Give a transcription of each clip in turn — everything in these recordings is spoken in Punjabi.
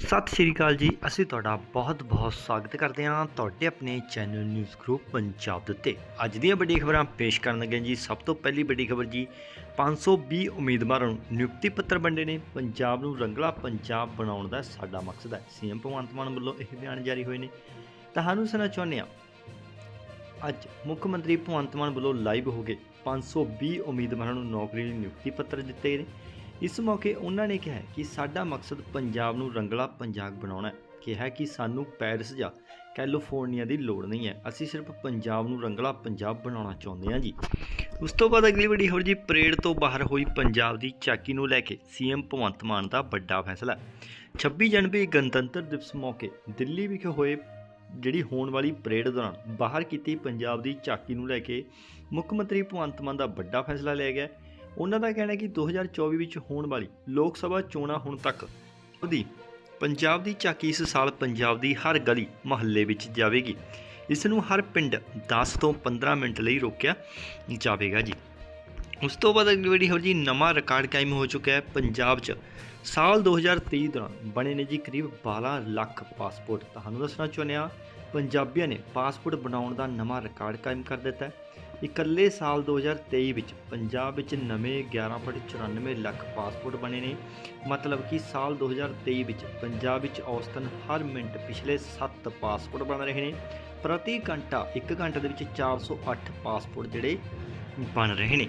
ਸਤਿ ਸ਼੍ਰੀ ਅਕਾਲ ਜੀ। ਅਸੀਂ ਤੁਹਾਡਾ ਬਹੁਤ-ਬਹੁਤ ਸਵਾਗਤ ਕਰਦੇ ਹਾਂ ਤੁਹਾਡੇ ਆਪਣੇ ਚੈਨਲ ਨਿਊਜ਼ ਗਰੁੱਪ ਪੰਜਾਬ ਦੇ ਉੱਤੇ। ਅੱਜ ਦੀਆਂ ਵੱਡੀਆਂ ਖਬਰਾਂ ਪੇਸ਼ ਕਰਨ ਲੱਗੇ ਜੀ। ਸਭ ਤੋਂ ਪਹਿਲੀ ਵੱਡੀ ਖਬਰ ਜੀ 520 ਉਮੀਦਵਾਰਾਂ ਨੂੰ ਨਿਯੁਕਤੀ ਪੱਤਰ ਵੰਡੇ ਨੇ। ਪੰਜਾਬ ਨੂੰ ਰੰਗਲਾ ਪੰਜਾਬ ਬਣਾਉਣ ਦਾ ਸਾਡਾ ਮਕਸਦ ਹੈ। ਸੀਐਮ ਭਗਵੰਤ ਮਾਨ ਵੱਲੋਂ ਇਹ ਬਿਆਨ ਜਾਰੀ ਹੋਏ ਨੇ। ਤੁਹਾਨੂੰ ਸੁਣਾ ਚਾਹੁੰਦੇ ਹਾਂ। ਅੱਜ ਮੁੱਖ ਮੰਤਰੀ ਭਗਵੰਤ ਮਾਨ ਵੱਲੋਂ ਲਾਈਵ ਹੋ ਕੇ 520 ਉਮੀਦਵਾਰਾਂ ਨੂੰ ਨੌਕਰੀ ਲਈ ਨਿਯੁਕਤੀ ਪੱਤਰ ਦਿੱਤੇ ਨੇ। ਇਸ ਮੌਕੇ ਉਹਨਾਂ ਨੇ ਕਿਹਾ ਕਿ ਸਾਡਾ ਮਕਸਦ ਪੰਜਾਬ ਨੂੰ ਰੰਗਲਾ ਪੰਜਾਬ ਬਣਾਉਣਾ ਹੈ। ਕਿਹਾ ਕਿ ਸਾਨੂੰ ਪੈਰਿਸ ਜਾਂ ਕੈਲੀਫੋਰਨੀਆ ਦੀ ਲੋੜ ਨਹੀਂ ਹੈ। ਅਸੀਂ ਸਿਰਫ ਪੰਜਾਬ ਨੂੰ ਰੰਗਲਾ ਪੰਜਾਬ ਬਣਾਉਣਾ ਚਾਹੁੰਦੇ ਹਾਂ ਜੀ। ਉਸ ਤੋਂ ਬਾਅਦ ਅਗਲੀ ਵੱਡੀ ਹੋਰ ਜੀ, ਪਰੇਡ ਤੋਂ ਬਾਹਰ ਹੋਈ ਪੰਜਾਬ ਦੀ ਚਾਕੀ ਨੂੰ ਲੈ ਕੇ ਸੀਐਮ ਭਗਵੰਤ ਮਾਨ ਦਾ ਵੱਡਾ ਫੈਸਲਾ। 26 ਜਨਵਰੀ ਗਣਤੰਤਰ ਦਿਵਸ ਮੌਕੇ ਦਿੱਲੀ ਵਿਖੇ ਹੋਏ ਜਿਹੜੀ ਹੋਣ ਵਾਲੀ ਪਰੇਡ ਦੌਰਾਨ ਬਾਹਰ ਕੀਤੀ ਪੰਜਾਬ ਦੀ ਚਾਕੀ ਨੂੰ ਲੈ ਕੇ ਮੁੱਖ ਮੰਤਰੀ ਭਗਵੰਤ ਮਾਨ ਦਾ ਵੱਡਾ ਫੈਸਲਾ ਲਿਆ ਗਿਆ। ਉਹਨਾਂ ਦਾ ਕਹਿਣਾ ਹੈ ਕਿ 2024 ਵਿੱਚ ਹੋਣ ਵਾਲੀ ਲੋਕ ਸਭਾ ਚੋਣਾਂ ਹੁਣ ਤੱਕ ਦੀ ਪੰਜਾਬ ਦੀ ਝਾਕੀ ਇਸ ਸਾਲ ਪੰਜਾਬ ਦੀ ਹਰ ਗਲੀ ਮੁਹੱਲੇ ਵਿੱਚ ਜਾਵੇਗੀ। ਇਸ ਨੂੰ ਹਰ ਪਿੰਡ 10 ਤੋਂ 15 ਮਿੰਟ ਲਈ ਰੋਕਿਆ ਜਾਵੇਗਾ ਜੀ। ਉਸ ਤੋਂ ਬਾਅਦ ਅਗਲੀ ਵੀਡੀਓ ਜੀ ਨਵਾਂ ਰਿਕਾਰਡ ਕਾਇਮ ਹੋ ਚੁੱਕਾ ਹੈ ਪੰਜਾਬ 'ਚ। ਸਾਲ 2023 ਦੌਰਾਨ ਬਣੇ ਨੇ ਜੀ ਕਰੀਬ 12 ਲੱਖ ਪਾਸਪੋਰਟ ਤੁਹਾਨੂੰ ਦੱਸਣਾ ਚਾਹੁੰਦੇ ਹਾਂ ਪੰਜਾਬੀਆਂ ਨੇ ਪਾਸਪੋਰਟ ਬਣਾਉਣ ਦਾ ਨਵਾਂ ਰਿਕਾਰਡ ਕਾਇਮ ਕਰ ਦਿੱਤਾ ਹੈ। ਇਕੱਲੇ ਸਾਲ 2023 ਵਿੱਚ ਪੰਜਾਬ ਵਿੱਚ ਨਵੇਂ 11.94 ਲੱਖ ਪਾਸਪੋਰਟ ਬਣੇ ਨੇ। ਮਤਲਬ ਕਿ ਸਾਲ 2023 ਵਿੱਚ ਪੰਜਾਬ ਵਿੱਚ ਔਸਤਨ ਹਰ ਮਿੰਟ ਪਿਛਲੇ 7 ਪਾਸਪੋਰਟ ਬਣ ਰਹੇ ਨੇ। ਪ੍ਰਤੀ ਘੰਟਾ 1 ਘੰਟੇ ਦੇ ਵਿੱਚ 408 ਪਾਸਪੋਰਟ ਜਿਹੜੇ ਬਣ ਰਹੇ ਨੇ।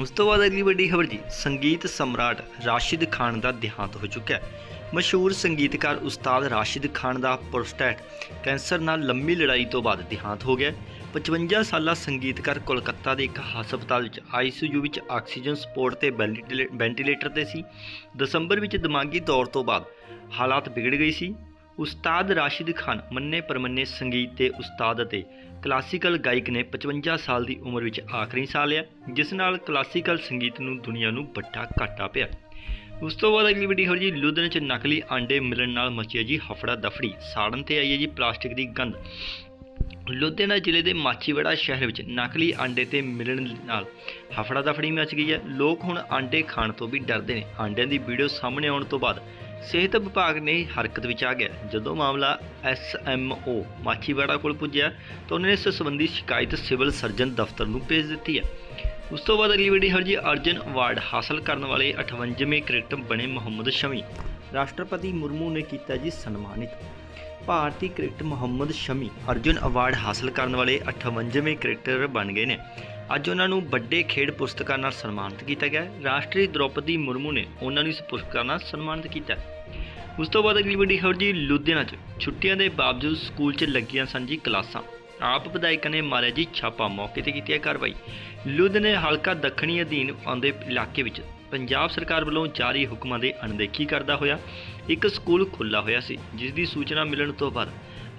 ਉਸ ਤੋਂ ਬਾਅਦ ਅਗਲੀ ਵੱਡੀ ਖਬਰ ਜੀ, ਸੰਗੀਤ ਸਮਰਾਟ ਰਾਸ਼ਿਦ ਖਾਨ ਦਾ ਦੇਹਾਂਤ ਹੋ ਚੁੱਕਾ ਹੈ। ਮਸ਼ਹੂਰ ਸੰਗੀਤਕਾਰ ਉਸਤਾਦ ਰਾਸ਼ਿਦ ਖਾਨ ਦਾ ਪ੍ਰੋਸਟੇਟ ਕੈਂਸਰ ਨਾਲ ਲੰਮੀ ਲੜਾਈ ਤੋਂ ਬਾਅਦ ਦੇਹਾਂਤ ਹੋ ਗਿਆ। 55 ਸਾਲਾ ਸੰਗੀਤਕਾਰ ਕੋਲਕਾਤਾ ਦੇ ਇੱਕ ਹਸਪਤਾਲ ਵਿੱਚ ਆਈਸੀਯੂ ਵਿੱਚ ਆਕਸੀਜਨ ਸਪੋਰਟ ਤੇ ਵੈਂਟੀਲੇ- ਵੈਂਟੀਲੇਟਰ ਤੇ ਸੀ। ਦਸੰਬਰ ਵਿੱਚ ਦਿਮਾਗੀ ਤੌਰ ਤੋਂ ਬਾਅਦ ਹਾਲਾਤ ਵਿਗੜ ਗਈ ਸੀ। ਉਸਤਾਦ ਰਾਸ਼ਿਦ ਖਾਨ ਮੰਨੇ ਪਰਮੰਨੇ ਸੰਗੀਤ ਦੇ ਉਸਤਾਦ ਅਤੇ ਕਲਾਸੀਕਲ ਗਾਇਕ ਨੇ 55 ਸਾਲ ਦੀ ਉਮਰ ਵਿੱਚ ਆਖਰੀ ਸਾਹ ਲਿਆ, ਜਿਸ ਨਾਲ ਕਲਾਸੀਕਲ ਸੰਗੀਤ ਨੂੰ ਦੁਨੀਆ ਨੂੰ ਵੱਡਾ ਘਾਟਾ ਪਿਆ। ਉਸ ਤੋਂ ਬਾਅਦ ਅਗਲੀ ਵੀਡੀਓ ਹੋਰ ਜੀ ਲੁਧਿਆਣੇ 'ਚ ਨਕਲੀ ਆਂਡੇ ਮਿਲਣ ਨਾਲ ਮਚੀ ਹੈ ਜੀ ਹਫੜਾ ਦਫੜੀ, ਸਾੜਨ ਤੇ ਆਈ ਹੈ ਜੀ ਪਲਾਸਟਿਕ ਦੀ ਗੰਧ। ਲੁਧਿਆਣਾ ਜ਼ਿਲ੍ਹੇ ਦੇ ਮਾਚੀਵਾੜਾ ਸ਼ਹਿਰ ਵਿੱਚ ਨਕਲੀ ਆਂਡੇ ਤੇ ਮਿਲਣ ਨਾਲ ਹਫੜਾ ਦਫੜੀ ਮਚ ਗਈ ਹੈ। ਲੋਕ ਹੁਣ ਆਂਡੇ ਖਾਣ ਤੋਂ ਵੀ ਡਰਦੇ ਨੇ। ਆਂਡਿਆਂ ਦੀ ਵੀਡੀਓ ਸਾਹਮਣੇ ਆਉਣ ਤੋਂ ਬਾਅਦ ਸਿਹਤ ਵਿਭਾਗ ਨੇ ਹਰਕਤ ਵਿੱਚ ਆ ਗਿਆ। ਜਦੋਂ ਮਾਮਲਾ ਐਸਐਮਓ ਮਾਚੀਵਾੜਾ ਕੋਲ ਪੁੱਜਿਆ ਤਾਂ ਉਹਨਾਂ ਨੇ ਇਸ ਸੰਬੰਧੀ ਸ਼ਿਕਾਇਤ ਸਿਵਲ ਸਰਜਨ ਦਫ਼ਤਰ ਨੂੰ ਭੇਜ ਦਿੱਤੀ ਹੈ। ਉਸ ਤੋਂ ਬਾਅਦ ਅਗਲੀ ਵੀਡੀਓ ਹੈ ਜੀ ਅਰਜਨ ਅਵਾਰਡ ਹਾਸਲ ਕਰਨ ਵਾਲੇ 58ਵੇਂ ਕ੍ਰਿਕਟਰ ਬਣੇ ਮੁਹੰਮਦ ਸ਼ਮੀ। ਰਾਸ਼ਟਰਪਤੀ ਮੁਰਮੂ ਨੇ ਕੀਤਾ ਜੀ ਸਨਮਾਨਿਤ। ਭਾਰਤੀ ਕ੍ਰਿਕਟਰ ਮੁਹੰਮਦ ਸ਼ਮੀ ਅਰਜੁਨ ਅਵਾਰਡ ਹਾਸਲ ਕਰਨ ਵਾਲੇ 58ਵੇਂ ਕ੍ਰਿਕਟਰ ਬਣ ਗਏ ਨੇ। ਅੱਜ ਉਹਨਾਂ ਨੂੰ ਵੱਡੇ ਖੇਡ ਪੁਰਸਕਾਰ ਨਾਲ ਸਨਮਾਨਿਤ ਕੀਤਾ ਗਿਆ ਰਾਸ਼ਟਰੀ ਦ੍ਰੋਪਦੀ ਮੁਰਮੂ ਨੇ ਉਹਨਾਂ ਨੂੰ ਇਸ ਪੁਰਸਕਾਰ ਨਾਲ ਸਨਮਾਨਿਤ ਕੀਤਾ ਉਸ ਤੋਂ ਬਾਅਦ ਅਗਲੀ ਵੱਡੀ ਖਬਰ ਜੀ ਲੁਧਿਆਣਾ 'ਚ। ਛੁੱਟੀਆਂ ਦੇ ਬਾਵਜੂਦ ਸਕੂਲ 'ਚ ਲੱਗੀਆਂ ਸਨ ਜੀ ਕਲਾਸਾਂ। ਆਪ ਵਿਧਾਇਕਾਂ ਨੇ ਮਾਰਿਆ ਜੀ ਛਾਪਾ, ਮੌਕੇ ਤੇ ਕੀਤੀ ਹੈ ਕਾਰਵਾਈ। ਲੁਧਿਆਣੇ ਹਲਕਾ ਦੱਖਣੀ ਅਧੀਨ ਆਉਂਦੇ ਇਲਾਕੇ ਵਿੱਚ ਪੰਜਾਬ ਸਰਕਾਰ ਵੱਲੋਂ ਜਾਰੀ ਹੁਕਮਾਂ ਦੇ ਅਣਦੇਖੀ ਕਰਦਾ ਹੋਇਆ ਇੱਕ ਸਕੂਲ ਖੁੱਲ੍ਹਾ ਹੋਇਆ ਸੀ ਜਿਸ ਦੀ ਸੂਚਨਾ ਮਿਲਣ ਤੋਂ ਬਾਅਦ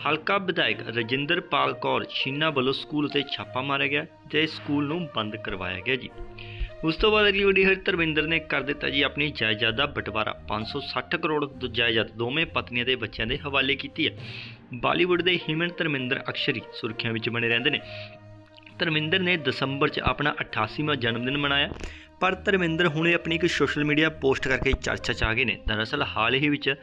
ਹਲਕਾ ਵਿਧਾਇਕ ਰਜਿੰਦਰਪਾਲ ਕੌਰ ਛੀਨਾ ਵੱਲੋਂ ਸਕੂਲ ਉਤੇ ਛਾਪਾ ਮਾਰਿਆ ਗਿਆ ਤੇ ਸਕੂਲ ਨੂੰ ਬੰਦ ਕਰਵਾਇਆ ਗਿਆ ਜੀ। ਉਸ ਤੋਂ ਬਾਅਦ ਅਗਲੀ ਵੀਡੀਓ ਹੈ ਧਰਮਿੰਦਰ ਨੇ ਕਰ ਦਿੱਤਾ ਜੀ ਆਪਣੀ ਜਾਇਦਾਦ ਦਾ ਬਟਵਾਰਾ। 560 ਕਰੋੜ ਜਾਇਦਾਦ ਦੋਵੇਂ ਪਤਨੀਆਂ ਦੇ ਬੱਚਿਆਂ ਦੇ ਹਵਾਲੇ ਕੀਤੀ ਹੈ। ਬਾਲੀਵੁੱਡ ਦੇ ਹਿਮਨ ਧਰਮਿੰਦਰ ਅਕਸ਼ਰੀ ਸੁਰਖੀਆਂ ਵਿੱਚ ਬਣੇ ਰਹਿੰਦੇ ਨੇ। ਧਰਮਿੰਦਰ ਨੇ ਦਸੰਬਰ 'ਚ ਆਪਣਾ 88ਵਾਂ ਜਨਮ ਦਿਨ ਮਨਾਇਆ, ਪਰ ਧਰਮਿੰਦਰ ਹੁਣੇ ਆਪਣੀ ਇੱਕ ਸੋਸ਼ਲ ਮੀਡੀਆ ਪੋਸਟ ਕਰਕੇ ਚਰਚਾ 'ਚ ਆ ਗਏ ਨੇ। ਦਰਅਸਲ ਹਾਲ ਹੀ ਵਿੱਚ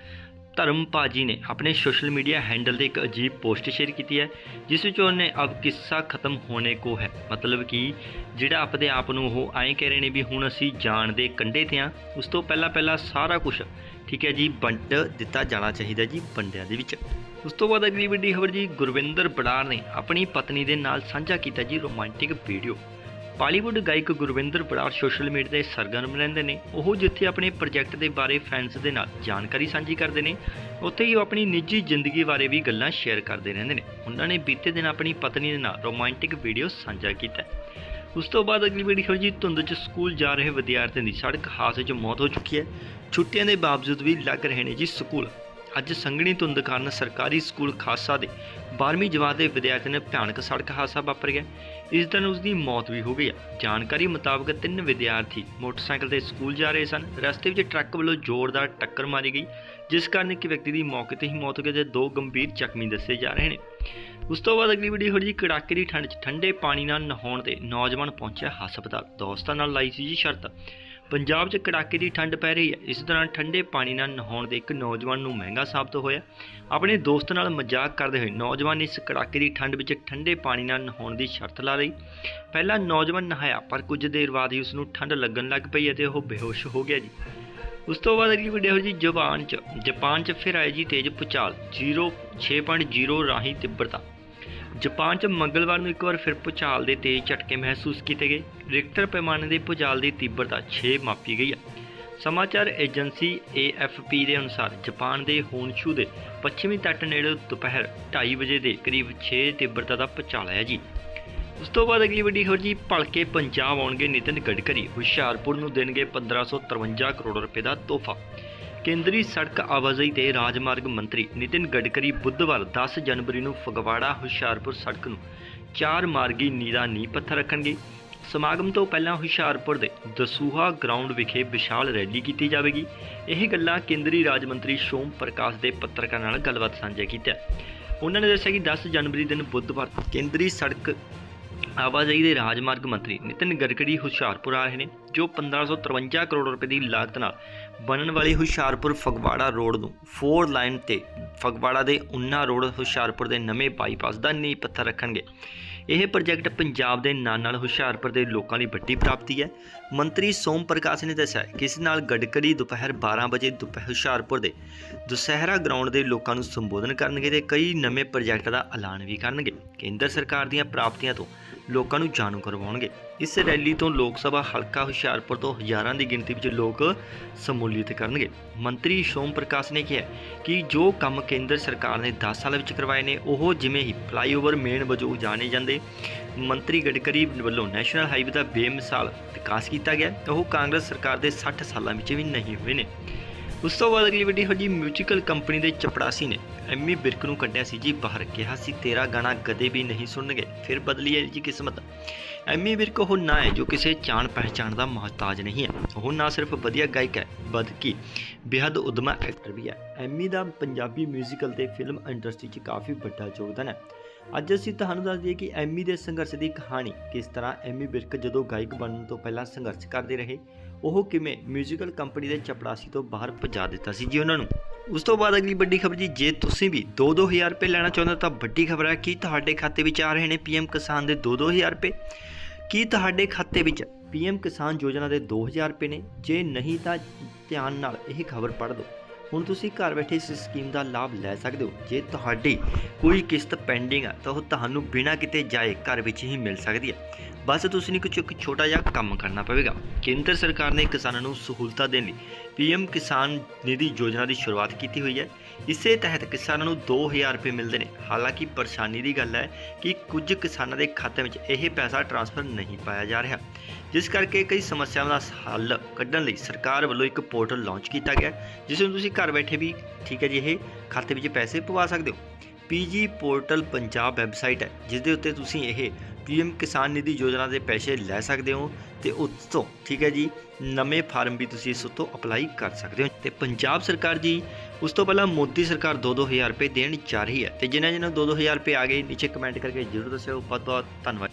ਧਰਮ ਭਾਜੀ ਨੇ ਆਪਣੇ ਸੋਸ਼ਲ ਮੀਡੀਆ ਹੈਂਡਲ ਤੇ ਇੱਕ ਅਜੀਬ ਪੋਸਟ ਸ਼ੇਅਰ ਕੀਤੀ ਹੈ, ਜਿਸ ਵਿੱਚ ਉਹਨੇ ਅਬ ਕਿੱਸਾ ਖਤਮ ਹੋਣੇ ਕੋ ਹੈ। ਮਤਲਬ ਕਿ ਜਿਹੜਾ ਆਪਣੇ ਆਪ ਨੂੰ ਉਹ ਐਂ ਕਹਿ ਰਹੇ ਨੇ ਵੀ ਹੁਣ ਅਸੀਂ ਜਾਣ ਦੇ ਕੰਢੇ ਤੇ ਆ ਉਸ ਤੋਂ ਪਹਿਲਾਂ ਪਹਿਲਾਂ ਸਾਰਾ ਕੁਝ ਠੀਕ ਹੈ ਜੀ, ਵੰਡ ਦਿੱਤਾ ਜਾਣਾ ਚਾਹੀਦਾ ਜੀ ਵੰਡਿਆਂ ਦੇ ਵਿੱਚ। ਉਸ ਤੋਂ ਬਾਅਦ ਅਗਲੀ ਵੱਡੀ ਖਬਰ ਜੀ, ਗੁਰਵਿੰਦਰ ਬੜਾਰ ਨੇ ਆਪਣੀ ਪਤਨੀ ਦੇ ਨਾਲ ਸਾਂਝਾ ਕੀਤਾ ਜੀ ਰੋਮਾਂਟਿਕ ਵੀਡੀਓ ਬਾਲੀਵੁੱਡ ਗਾਇਕ ਗੁਰਵਿੰਦਰ ਬਰਾੜ ਸੋਸ਼ਲ ਮੀਡੀਆ ਤੇ ਸਰਗਰਮ ਰਹਿੰਦੇ ਨੇ। ਉਹ ਜਿੱਥੇ ਆਪਣੇ ਪ੍ਰੋਜੈਕਟ ਦੇ ਬਾਰੇ ਫੈਨਸ ਦੇ ਨਾਲ ਜਾਣਕਾਰੀ ਸਾਂਝੀ ਕਰਦੇ ਨੇ, ਉੱਥੇ ਹੀ ਉਹ ਆਪਣੀ ਨਿੱਜੀ ਜ਼ਿੰਦਗੀ ਬਾਰੇ ਵੀ ਗੱਲਾਂ ਸ਼ੇਅਰ ਕਰਦੇ ਰਹਿੰਦੇ ਨੇ। ਉਹਨਾਂ ਨੇ ਬੀਤੇ ਦਿਨ ਆਪਣੀ ਪਤਨੀ ਦੇ ਨਾਲ ਰੋਮਾਂਟਿਕ ਵੀਡੀਓ ਸਾਂਝਾ ਕੀਤਾ। ਉਸ ਤੋਂ ਬਾਅਦ ਅਗਲੀ ਵੀਡੀਓ ਜੀ ਧੁੰਦ 'ਚ ਸਕੂਲ ਜਾ ਰਹੇ ਵਿਦਿਆਰਥੀਆਂ ਦੀ ਸੜਕ ਹਾਦਸੇ 'ਚ ਮੌਤ ਹੋ ਚੁੱਕੀ ਹੈ। ਛੁੱਟੀਆਂ ਦੇ ਬਾਵਜੂਦ ਵੀ ਲੱਗ ਰਹੇ ਨੇ ਜੀ ਸਕੂਲ ਅੱਜ ਸੰਘਣੀ ਧੁੰਦ ਕਾਰਨ ਸਰਕਾਰੀ ਸਕੂਲ ਖਾਸਾ ਦੇ 12ਵੀਂ ਜਮਾਤ ਦੇ ਵਿਦਿਆਰਥੀ ਨੇ ਭਿਆਨਕ ਸੜਕ ਹਾਦਸਾ ਵਾਪਰ ਗਿਆ। ਇਸ ਦਿਨ ਉਸ ਦੀ ਮੌਤ ਵੀ ਹੋ ਗਈ ਹੈ ਜਾਣਕਾਰੀ ਮੁਤਾਬਕ ਤਿੰਨ ਵਿਦਿਆਰਥੀ ਮੋਟਰਸਾਈਕਲ ਤੇ ਸਕੂਲ ਜਾ ਰਹੇ ਸਨ। ਰਸਤੇ ਵਿੱਚ ਟਰੱਕ ਵੱਲੋਂ ਜ਼ੋਰਦਾਰ ਟੱਕਰ ਮਾਰੀ ਗਈ, ਜਿਸ ਕਾਰਨ ਇੱਕ ਵਿਅਕਤੀ ਦੀ ਮੌਕੇ ਤੇ ਹੀ ਮੌਤ ਹੋ ਗਈ ਤੇ ਦੋ ਗੰਭੀਰ ਜ਼ਖਮੀ ਦੱਸੇ ਜਾ ਰਹੇ ਨੇ। ਉਸ ਤੋਂ ਬਾਅਦ ਅਗਲੀ ਵੀਡੀਓ ਹੋ ਜੀ ਕੜਾਕੇ ਦੀ ਠੰਡ 'ਚ ਠੰਡੇ ਪਾਣੀ ਨਾਲ ਨਹਾਉਣ ਤੇ ਨੌਜਵਾਨ ਪਹੁੰਚਿਆ ਹਸਪਤਾਲ। ਦੋਸਤਾਂ ਨਾਲ ਲਾਈ ਸੀ ਜੀ ਸ਼ਰਤ। ਪੰਜਾਬ 'ਚ ਕੜਾਕੇ ਦੀ ਠੰਡ ਪੈ ਰਹੀ ਹੈ। ਇਸ ਦੌਰਾਨ ਠੰਡੇ ਪਾਣੀ ਨਾਲ ਨਹਾਉਣ ਦੇ ਇੱਕ ਨੌਜਵਾਨ ਨੂੰ ਮਹਿੰਗਾ ਸਾਬਤ ਹੋਇਆ। ਆਪਣੇ ਦੋਸਤ ਨਾਲ ਮਜ਼ਾਕ ਕਰਦੇ ਹੋਏ ਨੌਜਵਾਨ ਇਸ ਕੜਾਕੇ ਦੀ ਠੰਡ ਵਿੱਚ ਠੰਡੇ ਪਾਣੀ ਨਾਲ ਨਹਾਉਣ ਦੀ ਸ਼ਰਤ ਲਾ ਲਈ। ਪਹਿਲਾਂ ਨੌਜਵਾਨ ਨਹਾਇਆ, ਪਰ ਕੁਝ ਦੇਰ ਬਾਅਦ ਹੀ ਉਸ ਨੂੰ ਠੰਡ ਲੱਗਣ ਲੱਗ ਪਈ ਅਤੇ ਉਹ ਬੇਹੋਸ਼ ਹੋ ਗਿਆ ਜੀ। ਉਸ ਤੋਂ ਬਾਅਦ ਅਗਲੀ ਵੀਡੀਓ ਜੀ ਜਾਪਾਨ 'ਚ ਜਾਪਾਨ 'ਚ ਫਿਰ ਆਏ ਜੀ ਤੇਜ਼ ਭੂਚਾਲ। 0 6.0 ਰਾਹੀਂ ਤੀਬਰਤਾ। ਜਾਪਾਨ 'ਚ ਮੰਗਲਵਾਰ ਨੂੰ ਇੱਕ ਵਾਰ ਫਿਰ ਭੂਚਾਲ ਦੇ ਤੇਜ਼ ਝਟਕੇ ਮਹਿਸੂਸ ਕੀਤੇ ਗਏ। ਰਿਕਟਰ ਪੈਮਾਨੇ ਦੇ ਭੂਚਾਲ ਦੀ ਤੀਬਰਤਾ 6 ਮਾਪੀ ਗਈ ਹੈ ਸਮਾਚਾਰ ਏਜੰਸੀ AFP ਦੇ ਅਨੁਸਾਰ ਜਾਪਾਨ ਦੇ ਹੋਨਸ਼ੂ ਦੇ ਪੱਛਮੀ ਤੱਟ ਨੇੜੇ ਦੁਪਹਿਰ 2:30 ਵਜੇ ਦੇ ਕਰੀਬ 6 ਤੀਬਰਤਾ ਦਾ ਭੂਚਾਲ ਆਇਆ ਜੀ। ਉਸ ਤੋਂ ਬਾਅਦ ਅਗਲੀ ਵੱਡੀ ਖਬਰ ਜੀ, ਭਲਕੇ ਪੰਜਾਬ ਆਉਣਗੇ ਨਿਤਿਨ ਗਡਕਰੀ। ਹੁਸ਼ਿਆਰਪੁਰ ਨੂੰ ਦੇਣਗੇ 1553 ਕਰੋੜ ਰੁਪਏ ਦਾ ਤੋਹਫਾ। ਕੇਂਦਰੀ ਸੜਕ ਆਵਾਜਾਈ ਤੇ ਰਾਜਮਾਰਗ ਮੰਤਰੀ ਨਿਤਿਨ ਗਡਕਰੀ ਬੁੱਧਵਾਰ 10 ਜਨਵਰੀ ਨੂੰ ਫਗਵਾੜਾ, ਹੁਸ਼ਿਆਰਪੁਰ ਸੜਕ ਨੂੰ ਚਾਰ ਮਾਰਗੀ ਨੀਰਾ ਨੀਂਹ ਪੱਥਰ ਰੱਖਣਗੇ। ਸਮਾਗਮ ਤੋਂ ਪਹਿਲਾਂ ਹੁਸ਼ਿਆਰਪੁਰ ਦੇ ਦਸੂਹਾ ਗਰਾਊਂਡ ਵਿਖੇ ਵਿਸ਼ਾਲ ਰੈਲੀ ਕੀਤੀ ਜਾਵੇਗੀ। ਇਹ ਗੱਲਾਂ ਕੇਂਦਰੀ ਰਾਜ ਮੰਤਰੀ ਸ਼ੋਮ ਪ੍ਰਕਾਸ਼ ਦੇ ਪੱਤਰਕਾਰਾਂ ਨਾਲ ਗੱਲਬਾਤ ਸਾਂਝੀ ਕੀਤੀ ਉਹਨਾਂ ਨੇ ਦੱਸਿਆ ਕਿ 10 ਜਨਵਰੀ ਦਿਨ ਬੁੱਧਵਾਰ ਕੇਂਦਰੀ ਸੜਕ ਆਵਾਜਾਈ ਦੇ ਰਾਜਮਾਰਗ ਮੰਤਰੀ ਨਿਤਿਨ ਗਡਕਰੀ ਹੁਸ਼ਿਆਰਪੁਰ ਆ ਰਹੇ ਨੇ। ਜੋ 1553 ਕਰੋੜ ਰੁਪਏ ਦੀ ਲਾਗਤ ਨਾਲ ਬਣਨ ਵਾਲੀ ਹੁਸ਼ਿਆਰਪੁਰ ਫਗਵਾੜਾ ਰੋਡ ਨੂੰ ਫੋਰ ਲਾਈਨ ਤੇ ਫਗਵਾੜਾ ਦੇ ਉਨਾ ਰੋਡ ਹੁਸ਼ਿਆਰਪੁਰ ਦੇ ਨਵੇਂ ਬਾਈਪਾਸ ਦਾ ਨੀਂਹ ਪੱਥਰ ਰੱਖਣਗੇ। ਇਹ ਪ੍ਰੋਜੈਕਟ ਪੰਜਾਬ ਦੇ ਨਾਲ ਨਾਲ ਹੁਸ਼ਿਆਰਪੁਰ ਦੇ ਲੋਕਾਂ ਲਈ ਵੱਡੀ ਪ੍ਰਾਪਤੀ ਹੈ। ਮੰਤਰੀ ਸੋਮ ਪ੍ਰਕਾਸ਼ ਨੇ ਦੱਸਿਆ ਕਿ ਇਸ ਨਾਲ ਗਡਕਰੀ ਦੁਪਹਿਰ 12 ਵਜੇ ਦੁਪਹਿਰ ਹੁਸ਼ਿਆਰਪੁਰ ਦੇ ਦੁਸਹਿਰਾ ਗਰਾਊਂਡ ਦੇ ਲੋਕਾਂ ਨੂੰ ਸੰਬੋਧਨ ਕਰਨਗੇ ਤੇ ਕਈ ਨਵੇਂ ਪ੍ਰੋਜੈਕਟ ਦਾ ਐਲਾਨ ਵੀ ਕਰਨਗੇ। ਕੇਂਦਰ ਸਰਕਾਰ ਦੀਆਂ ਪ੍ਰਾਪਤੀਆਂ ਤੋਂ ਲੋਕਾਂ ਨੂੰ ਜਾਣੂ ਕਰਵਾਉਣਗੇ। ਇਸ ਰੈਲੀ ਤੋਂ ਲੋਕ ਸਭਾ ਹਲਕਾ ਹੁਸ਼ਿਆਰਪੁਰ ਤੋਂ ਹਜ਼ਾਰਾਂ ਦੀ ਗਿਣਤੀ ਵਿੱਚ ਲੋਕ ਸਮੂਲੀਅਤ ਕਰਨਗੇ। ਮੰਤਰੀ ਸ਼ੋਮ ਪ੍ਰਕਾਸ਼ ਨੇ ਕਿਹਾ ਕਿ ਜੋ ਕੰਮ ਕੇਂਦਰ ਸਰਕਾਰ ਨੇ 10 ਸਾਲਾਂ ਵਿੱਚ ਕਰਵਾਏ ਨੇ, ਉਹ ਜਿਵੇਂ ਹੀ ਫਲਾਈਓਵਰ ਮੇਨ ਵਜੋਂ ਜਾਣੇ ਜਾਂਦੇ, ਮੰਤਰੀ ਗਡਕਰੀ ਵੱਲੋਂ ਨੈਸ਼ਨਲ ਹਾਈਵੇ ਦਾ ਬੇਮਿਸਾਲ ਵਿਕਾਸ ਕੀਤਾ ਗਿਆ, ਉਹ ਕਾਂਗਰਸ ਸਰਕਾਰ ਦੇ 60 ਸਾਲਾਂ ਵਿੱਚ ਵੀ ਨਹੀਂ ਹੋਏ ਨੇ। ਉਸ ਤੋਂ ਬਾਅਦ ਅਗਲੀ ਵੱਡੀ ਹੋ ਜੀ ਮਿਊਜ਼ੀਕਲ ਕੰਪਨੀ ਦੇ ਚਪੜਾਸੀ ਨੇ ਐਮੀ ਬਿਰਕ ਨੂੰ ਕੱਢਿਆ ਸੀ ਜੀ ਬਾਹਰ, ਕਿਹਾ ਸੀ ਤੇਰਾ ਗਾਣਾ ਕਦੇ ਵੀ ਨਹੀਂ ਸੁਣਨਗੇ, ਫਿਰ ਬਦਲੀ ਹੈ ਜੀ ਕਿਸਮਤ। ਐਮੀ ਵਿਰਕ ਉਹ ਨਾ ਹੈ ਜੋ ਕਿਸੇ ਜਾਣ ਪਹਿਚਾਣ ਦਾ ਮੁਹਤਾਜ ਨਹੀਂ ਹੈ। ਉਹ ਨਾ ਸਿਰਫ ਵਧੀਆ ਗਾਇਕ ਹੈ, ਬਲਕਿ ਬੇहद ਉਦਮਾ ਐਕਟਰ ਵੀ ਹੈ। ਐਮੀ ਦਾ ਪੰਜਾਬੀ ਮਿਊਜ਼ੀਕਲ ਤੇ ਫਿਲਮ ਇੰਡਸਟਰੀ 'ਚ ਕਾਫੀ ਵੱਡਾ ਯੋਗਦਾਨ ਹੈ। ਅੱਜ ਅਸੀਂ ਤੁਹਾਨੂੰ ਦੱਸ ਦਈਏ ਕਿ ਐਮੀ ਦੇ ਸੰਘਰਸ਼ ਦੀ ਕਹਾਣੀ ਕਿਸ ਤਰ੍ਹਾਂ ਐਮੀ ਵਿਰਕ ਜਦੋਂ ਗਾਇਕ ਬਣਨ ਤੋਂ ਪਹਿਲਾਂ ਸੰਘਰਸ਼ ਕਰਦੇ ਰਹੇ, ਉਹ ਕਿਵੇਂ ਮਿਊਜ਼ੀਕਲ ਕੰਪਨੀ ਦੇ ਚਪੜਾਸੀ ਤੋਂ ਬਾਹਰ ਪਹੁੰਚਾ ਦਿੱਤਾ ਸੀ ਜੀ ਉਹਨਾਂ ਨੂੰ? ਉਸ ਤੋਂ ਬਾਅਦ ਅਗਲੀ ਵੱਡੀ ਖਬਰ ਜੀ, ਜੇ ਤੁਸੀਂ ਵੀ 2-2000 ਰੁਪਏ ਲੈਣਾ ਚਾਹੁੰਦੇ ਹੋ ਤਾਂ ਵੱਡੀ ਖਬਰ ਹੈ, ਕਿ ਤੁਹਾਡੇ ਖਾਤੇ ਵਿੱਚ ਆ ਰਹੇ ਨੇ ਪੀਐਮ ਕਿਸਾਨ ਦੇ 2-2000 ਰੁਪਏ? ਕੀ ਤੁਹਾਡੇ ਖਾਤੇ ਵਿੱਚ ਪੀਐਮ ਕਿਸਾਨ ਯੋਜਨਾ ਦੇ 2000 ਰੁਪਏ ਨੇ? ਜੇ ਨਹੀਂ ਤਾਂ ਧਿਆਨ ਨਾਲ ਇਹ ਖਬਰ ਪੜ੍ਹ ਦਿਓ। ਹੁਣ ਤੁਸੀਂ ਘਰ ਬੈਠੇ ਇਸ ਸਕੀਮ ਦਾ ਲਾਭ ਲੈ ਸਕਦੇ ਹੋ। ਜੇ ਤੁਹਾਡੀ ਕੋਈ ਕਿਸ਼ਤ ਪੈਂਡਿੰਗ ਹੈ ਤਾਂ ਉਹ ਤੁਹਾਨੂੰ ਬਿਨਾਂ ਕਿਤੇ ਜਾਏ ਘਰ ਵਿੱਚ ਹੀ ਮਿਲ ਸਕਦੀ ਹੈ ਬਸ ਤੁਸੀਂ ਨੂੰ ਕੁਝ ਇੱਕ ਛੋਟਾ ਜਿਹਾ ਕੰਮ ਕਰਨਾ ਪਵੇਗਾ। ਕੇਂਦਰ ਸਰਕਾਰ ਨੇ ਕਿਸਾਨਾਂ ਨੂੰ ਸਹੂਲਤਾਂ ਦੇਣ ਲਈ ਪੀਐਮ ਕਿਸਾਨ ਨਿਧੀ ਯੋਜਨਾ ਦੀ ਸ਼ੁਰੂਆਤ ਕੀਤੀ ਹੋਈ ਹੈ। ਇਸੇ ਤਹਿਤ ਕਿਸਾਨਾਂ ਨੂੰ 2000 ਰੁਪਏ ਮਿਲਦੇ ਨੇ। ਹਾਲਾਂਕਿ ਪਰੇਸ਼ਾਨੀ ਦੀ ਗੱਲ ਹੈ ਕਿ ਕੁਝ ਕਿਸਾਨਾਂ ਦੇ ਖਾਤੇ ਵਿੱਚ ਇਹ ਪੈਸਾ ਟ੍ਰਾਂਸਫਰ ਨਹੀਂ ਪਾਇਆ ਜਾ ਰਿਹਾ। ਜਿਸ ਕਰਕੇ ਕਈ ਸਮੱਸਿਆਵਾਂ ਦਾ ਹੱਲ ਕੱਢਣ ਲਈ ਸਰਕਾਰ ਵੱਲੋਂ ਇੱਕ ਪੋਰਟਲ ਲਾਂਚ ਕੀਤਾ ਗਿਆ, ਜਿਸ ਨੂੰ ਤੁਸੀਂ ਘਰ ਬੈਠੇ ਵੀ ਠੀਕ ਹੈ ਜੀ, ਇਹ ਖਾਤੇ ਵਿੱਚ ਪੈਸੇ ਪਵਾ ਸਕਦੇ ਹੋ। ਪੀਜੀ ਪੋਰਟਲ ਪੰਜਾਬ ਵੈਬਸਾਈਟ ਹੈ, ਜਿਸ ਦੇ ਉੱਤੇ ਤੁਸੀਂ ਇਹ ਪੀਐਮ ਕਿਸਾਨ ਨਿਧੀ ਯੋਜਨਾ ਦੇ ਪੈਸੇ ਲੈ ਸਕਦੇ ਹੋ ਤੇ ਉਸ ਤੋਂ ਠੀਕ ਹੈ ਜੀ, ਨਵੇਂ ਫਾਰਮ ਵੀ ਤੁਸੀਂ ਇਸ ਉੱਤੋਂ ਅਪਲਾਈ ਕਰ ਸਕਦੇ ਹੋ। ਤੇ ਪੰਜਾਬ ਸਰਕਾਰ ਜੀ ਉਸ ਤੋਂ ਪਹਿਲਾਂ ਮੋਦੀ ਸਰਕਾਰ 2-2000 ਰੁਪਏ ਦੇਣ ਜਾ ਰਹੀ ਹੈ ਤੇ ਜਿਨ੍ਹਾਂ ਜਿਨ੍ਹਾਂ 2-2000 ਰੁਪਏ ਆ ਗਏ, ਨੀਚੇ ਕਮੈਂਟ ਕਰਕੇ ਜਰੂਰ ਦੱਸਿਓ। ਬਹੁਤ ਬਹੁਤ ਧੰਨਵਾਦ।